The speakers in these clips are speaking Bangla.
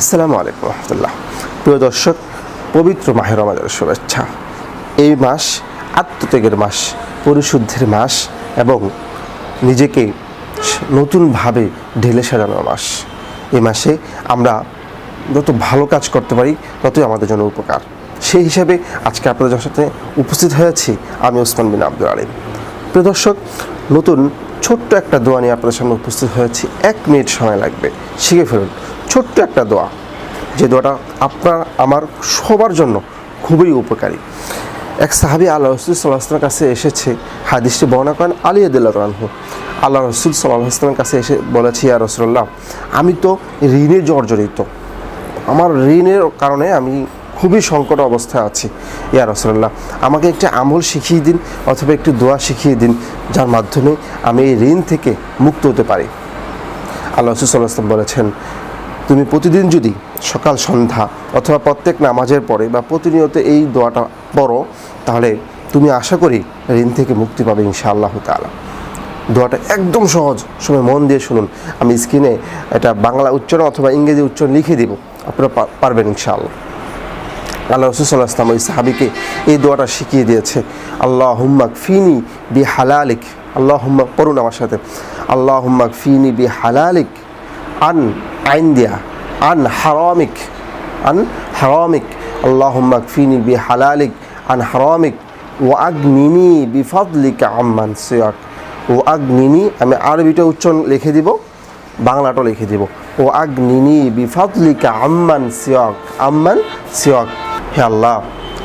আসসালামু আলাইকুম রহমতুল্লাহ। প্রিয় দর্শক, পবিত্র মাহের রমাদানের শুভেচ্ছা। এই মাস আত্মত্যাগের মাস, পরিশুদ্ধের মাস এবং নিজেকে নতুনভাবে ঢেলে সাজানোর মাস। এই মাসে আমরা যত ভালো কাজ করতে পারি, ততই আমাদের জন্য উপকার। সেই হিসাবে আজকে আপনাদের সাথে উপস্থিত হয়েছি আমি ওসমান বিন আব্দুল আলিম। প্রিয় দর্শক, নতুন ছোট্ট একটা দোয়া নিয়ে আপনাদের সামনে উপস্থিত হয়েছি এক মিনিট সময় লাগবে। শিখে ফেলুন। ছোট্ট একটা দোয়া। যে দোয়াটা আপনার, আমার সবার জন্য খুবই উপকারী। এক সাহাবি আল্লাহ রসুল সাল্লাহ আসলামের কাছে এসেছে, হাদিসটি বর্ণনা করেন আলী আদুল্লাহ রানহু আল্লাহ রসুল সাল্লাহ আসলামের কাছে এসে বলেছি, ইয়া রসুল্লাহ আমি তো ঋণে জর্জরিত। আমার ঋণের কারণে আমি খুবই সংকট অবস্থায় আছি। ইয়া রসল্লাহ আমাকে একটি আমল শিখিয়ে দিন, অথবা একটি দোয়া শিখিয়ে দিন, যার মাধ্যমে আমি এই ঋণ থেকে মুক্ত হতে পারি। আল্লাহ রসুল রসুল্লাহাম বলেছেন তুমি প্রতিদিন যদি সকাল সন্ধ্যা অথবা প্রত্যেক নামাজের পরে বা প্রতিনিয়ত এই দোয়াটা পড়ো, তাহলে তুমি আশা করি ঋণ থেকে মুক্তি পাবে ইনশাআল্লাহ তালা দোয়াটা একদম সহজ। সময় মন দিয়ে শুনুন। আমি স্ক্রিনে এটা বাংলা উচ্চারণ অথবা ইংরেজি উচ্চারণ লিখে দিব। আপনারা পারবেন ইনশাআল্লাহ। আল্লাহ রসুল্লাহ ইসলাম ওই সাহাবিকে এই দোয়াটা শিখিয়ে দিয়েছে। আল্লাহ হুম্মাক ফিনি বি হালালিক আল্লাহ হুম্মাক পড়ুন আমার সাথে। আল্লাহ হুম্মাক ফিনি বি হালালিক আন আইন দিয়া আন হারামিক আন হারামিক আল্লাহ হুম্মাক ফিনি বি হালালিক আন হারামিক ও আগনিনি বিফাদলিকা আম্মান সিয়াক। ও আগনিনি, আমি আরবিটা উচ্চারণ লিখে দিব, বাংলাটাও লিখে দিব। ও আগনিনি বিফাদলিকা আম্মান সিয়াক আম্মান সিয়াক। হে আল্লাহ,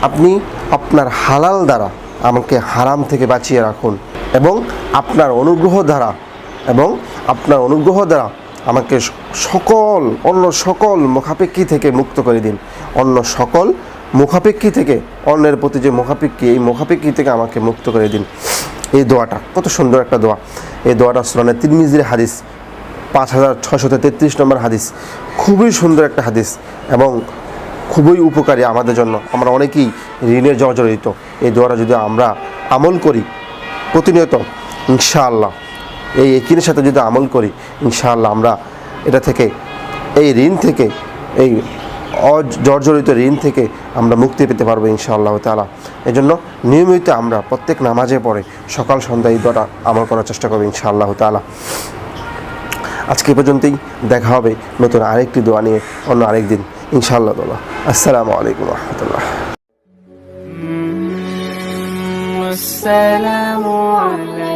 আপনি আপনার হালাল দ্বারা আমাকে হারাম থেকে বাঁচিয়ে রাখুন এবং আপনার অনুগ্রহ দ্বারা এবং আপনার অনুগ্রহ দ্বারা আমাকে সকল, অন্য সকল মুখাপেক্ষী থেকে মুক্ত করে দিন। অন্য সকল মুখাপেক্ষী থেকে, অন্যের প্রতি যে মুখাপেক্ষী, এই মুখাপেক্ষী থেকে আমাকে মুক্ত করে দিন। এই দোয়াটা, কত সুন্দর একটা দোয়া। এই দোয়াটা সুরানে তিরমিজির হাদিস, পাঁচ হাজার ছশত তেত্রিশ নম্বর হাদিস। খুবই সুন্দর একটা হাদিস এবং খুবই উপকারী আমাদের জন্য। আমরা অনেকেই ঋণের জর্জরিত। এই দোয়াটা যদি আমরা আমল করি, প্রতিনিয়ত, ইনশাআল্লাহ। এই একিনের সাথে যদি আমল করি ইনশাআল্লাহ আমরা এটা থেকে এই ঋণ থেকে এই অজর্জরিত ঋণ থেকে আমরা মুক্তি পেতে পারবো ইনশাআল্লাহ তালা এই জন্য নিয়মিত আমরা প্রত্যেক নামাজে পড়ে সকাল সন্ধ্যা এই দোয়াটা আমল করার চেষ্টা করবো ইনশাআল্লাহ তালা আজকে এ পর্যন্তই দেখা হবে নতুন আরেকটি দোয়া নিয়ে অন্য আরেক দিন ইনশাআল্লাহ তালা আসসালামু আলাইকুম রহমতুল্লাহ والسلام على